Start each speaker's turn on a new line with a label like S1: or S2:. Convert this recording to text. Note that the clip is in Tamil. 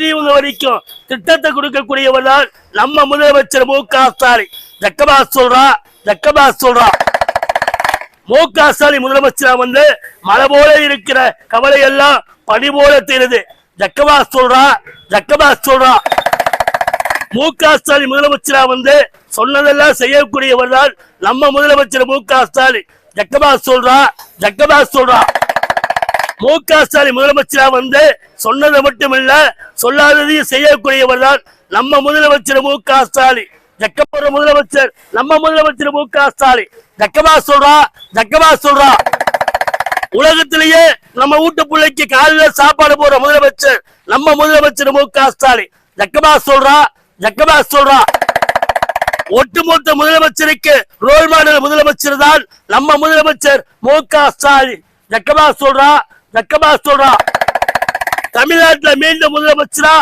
S1: பெரியவங்க வரைக்கும் திட்டத்தை கொடுக்கக்கூடியவர் தான் நம்ம முதலமைச்சர் மு க ஸ்டாலின். ஜக்கபா சொல்றா ஜக்கபா சொல்றா. மு க ஸ்டாலின் முதலமைச்சரா வந்து மழை போல இருக்கிற கவலை எல்லாம் பனி போல தெரியுது. ஜக்கபா சொல்றா ஜக்கபா சொல்றா. மு க ஸ்டாலின் முதலமைச்சரா வந்து சொன்னதெல்லாம் செய்யக்கூடியவர் தான் நம்ம முதலமைச்சர் மு க ஸ்டாலின். ஜக்கபா சொல்றா ஜக்கபா சொல்றா. மு க ஸ்டாலின் முதலமைச்சரா வந்து சொன்னதை மட்டுமில்ல சொல்லாததையும் செய்யக்கூடியவர் தான் நம்ம முதலமைச்சர் மு க ஸ்டாலின் ஜக்கப்படுற முதலமைச்சர் நம்ம முதலமைச்சர் மு க ஸ்டாலின் ஜக்கபா சொல்றா ஜக்கபா சொல்றா. உலகத்திலேயே நம்ம வீட்டு பிள்ளைக்கு காலையில சாப்பாடு போற முதலமைச்சர் நம்ம முதலமைச்சர் மு க ஸ்டாலின் ஜக்கபா சொல்றா ஜக்கபா சொல்றா. ஒட்டுமொத்த முதலமைச்சருக்கு ரோல் மாடல் முதலமைச்சர் தான் நம்ம முதலமைச்சர் மு க ஸ்டாலின் ஜக்கபா சொல்றா வெக்கமா சொல்றான் தமிழ்நாட்டுல மீண்டும் முதலமைச்சரா?